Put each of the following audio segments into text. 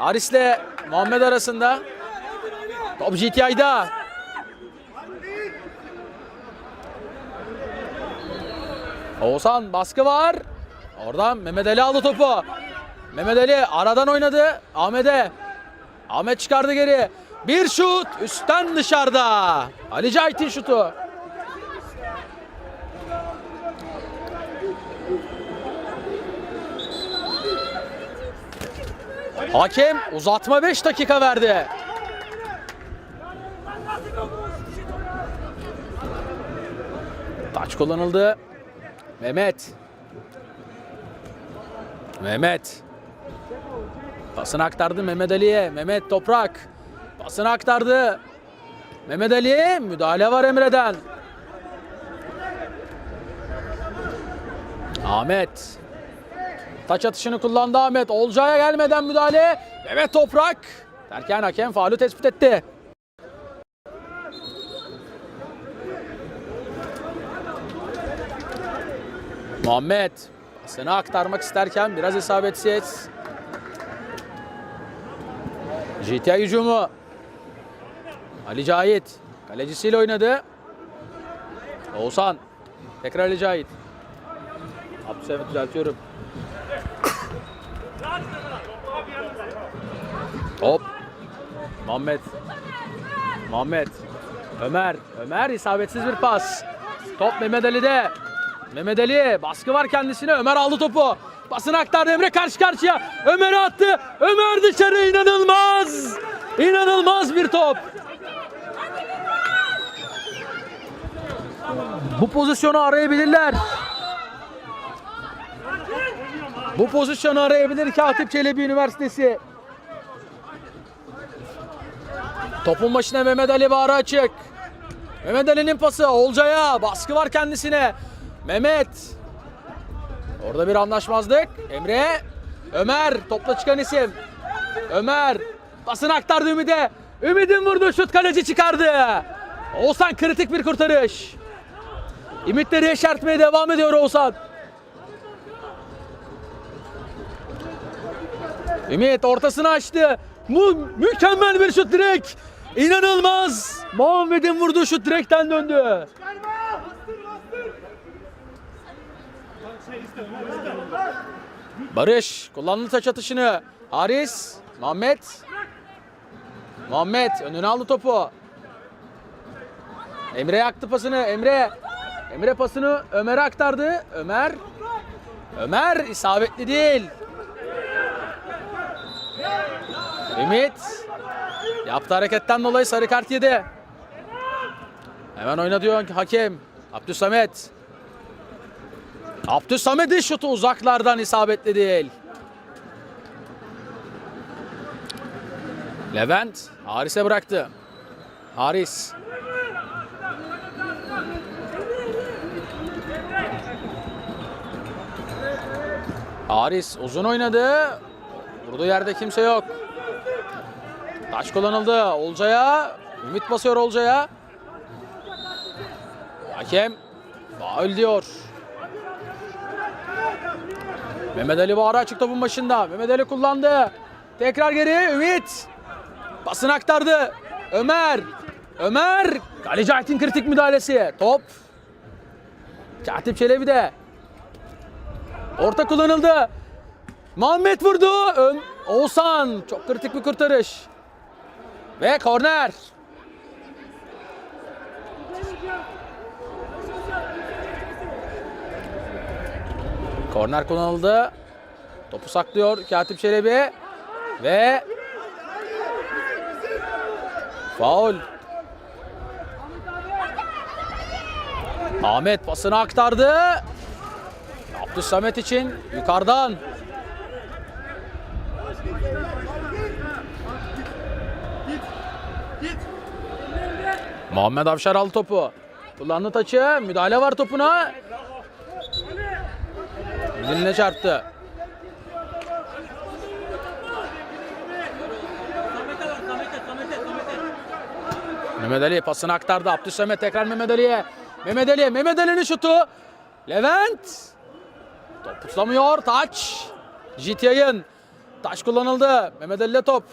Haris'le Muhammed arasında. Top GTI'da. Oğuzhan baskı var. Oradan Mehmet Ali aldı topu. Mehmet Ali aradan oynadı. Ahmet'e. Ahmet çıkardı geri. Bir şut üstten dışarıda. Ali Cahit'in şutu. Hakem uzatma 5 dakika verdi. Taç kullanıldı. Mehmet. Mehmet. Pasını aktardı Mehmet Ali'ye. Mehmet Toprak. Pasını aktardı. Mehmet Ali müdahale var Emre'den. Ahmet. Taç atışını kullandı Ahmet. Olcay'a gelmeden müdahale. Mehmet Toprak. Derken hakem faulü tespit etti. Muhammed pasını aktarmak isterken biraz isabetsiz. GTA hücumu. Ali Cahit kalecisiyle oynadı. Oğuzhan tekrar Ali Cahit. Abdülsemet düzeltiyorum. Hop. Muhammed. Muhammed. Ömer. Ömer isabetsiz bir pas. Top Mehmet Ali'de. Mehmet Ali baskı var kendisine. Ömer aldı topu. Pasını aktardı Emre karşı karşıya. Ömer'e attı. Ömer dışarı inanılmaz. İnanılmaz bir top. Bu pozisyonu arayabilirler. Bu pozisyonu arayabilir Katip Çelebi Üniversitesi. Topun başına Mehmet Ali Bağrı açık. Mehmet Ali'nin pası Olcay'a. Baskı var kendisine. Mehmet. Orada bir anlaşmazlık. Emre. Ömer. Topla çıkan isim. Ömer. Pasını aktardı Ümit'e. Ümit'in vurduğu şut kaleci çıkardı. Oğuzhan kritik bir kurtarış. Ümitleri yeşertmeye devam ediyor Oğuzhan. Ümit ortasını açtı. Mu mükemmel bir şut direkt. İnanılmaz. Muhammed'in vurduğu şut direkten döndü. Barış kullandı taç atışını. Haris, Muhammed. Muhammed önüne aldı topu. Emre yaktı pasını. Emre. Emre pasını Ömer'e aktardı. Ömer. Ömer isabetli değil. Ümit. Yaptığı hareketten dolayı sarı kart yedi. Hemen oyna diyor hakem. Abdülsamet. Abdülsamet'in şutu uzaklardan isabetli değil. Levent Haris'e bıraktı. Haris. Haris uzun oynadı. Vurduğu yerde kimse yok. Taç kullanıldı. Olcay'a. Ümit basıyor Olcay'a. Hakem faul diyor. Mehmet Ali Bağrı açık topun başında. Mehmet Ali kullandı. Tekrar geri Ümit. Basını aktardı. Ömer. Ömer. Kaleci Aytin kritik müdahalesi. Top. Katip Çelebi de. Orta kullanıldı. Muhammed vurdu. Ön Oğuzhan. Çok kritik bir kurtarış. Ve korner. Korner kullanıldı. Topu saklıyor Katip Çelebi. Ve faul. Ahmet pasını aktardı. Abdülsamet için yukarıdan. Muhammed Avşar aldı topu. Kullandı taçı. Müdahale var topuna. Diline çarptı. Mehmet Ali pasını aktardı. Abdülsamet tekrar Mehmet Ali'ye. Mehmet Ali, Mehmet Ali'nin şutu. Levent. Top tutamıyor. Taç. Jityay'ın. Taş kullanıldı. Mehmet Ali top.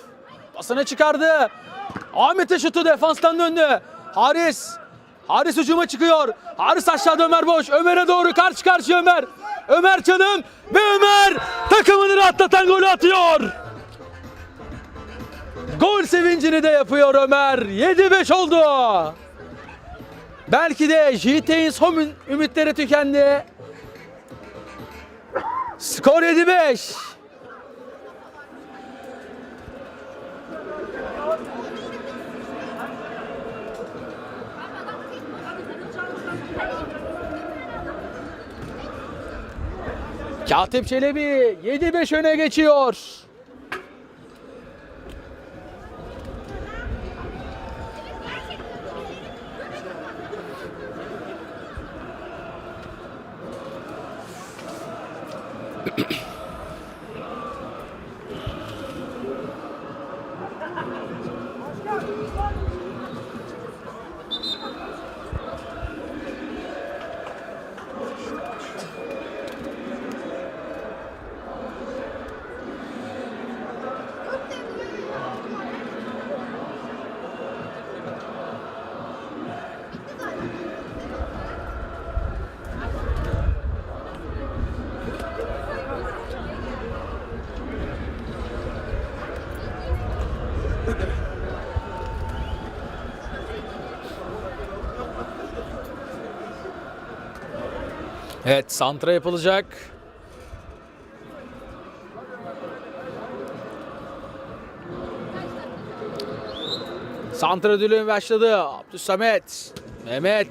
Pasını çıkardı. Ahmet'e şutu defanstan döndü. Haris. Haris hücuma çıkıyor. Haris aşağıda Ömer boş. Ömer'e doğru karşı karşıya Ömer. Ömer Çalım ve Ömer takımını rahatlatan golü atıyor. Gol sevincini de yapıyor Ömer. 7-5 oldu. Belki de JT'in son üm- ümitleri tükendi. Skor 7-5. Katip Çelebi 7-5 öne geçiyor. Evet, santra yapılacak. Santra ödülü başladı. Abdülsamet, Mehmet.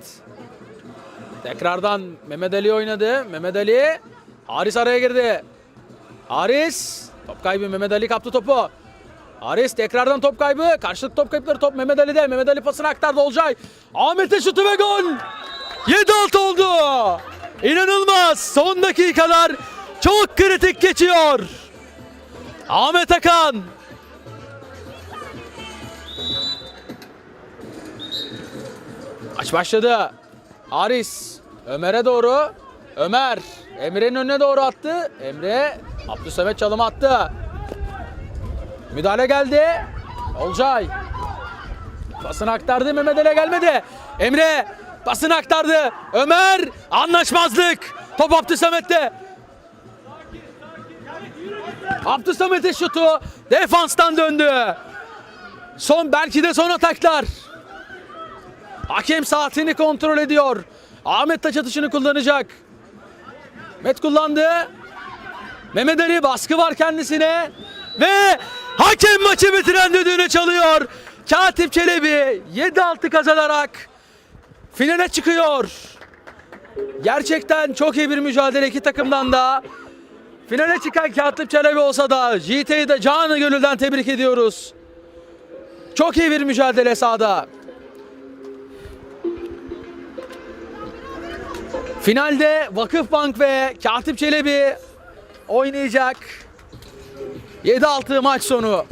Tekrardan Mehmet Ali oynadı. Mehmet Ali. Haris araya girdi. Haris. Top kaybı Mehmet Ali kaptı topu. Haris tekrardan top kaybı. Karşılık top kayıpları top Mehmet Ali'de. Mehmet Ali pasını aktardı Olcay. Ahmet'e şutu ve gol. 7-6 oldu. İnanılmaz. Son dakikalar çok kritik geçiyor. Ahmet Akan. Maç başladı. Haris Ömer'e doğru. Ömer Emre'nin önüne doğru attı. Emre Abdülsamet çalım attı. Müdahale geldi. Olcay. Pasını aktardı Mehmet gelmedi. Emre pasını aktardı. Ömer anlaşmazlık. Top Abdülsamet'te. Abdülsamet'in şutu defanstan döndü. Son belki de son ataklar. Hakem saatini kontrol ediyor. Ahmet taç atışını kullanacak. Met kullandı. Mehmet Ali baskı var kendisine. Ve hakem maçı bitiren düdüğünü çalıyor. Katip Çelebi 7-6 kazanarak finale çıkıyor. Gerçekten çok iyi bir mücadele iki takımdan da. Finale çıkan Katip Çelebi olsa da JT'yi de canı gönülden tebrik ediyoruz. Çok iyi bir mücadele sahada. Finalde Vakıfbank ve Katip Çelebi oynayacak. 7-6 maç sonu.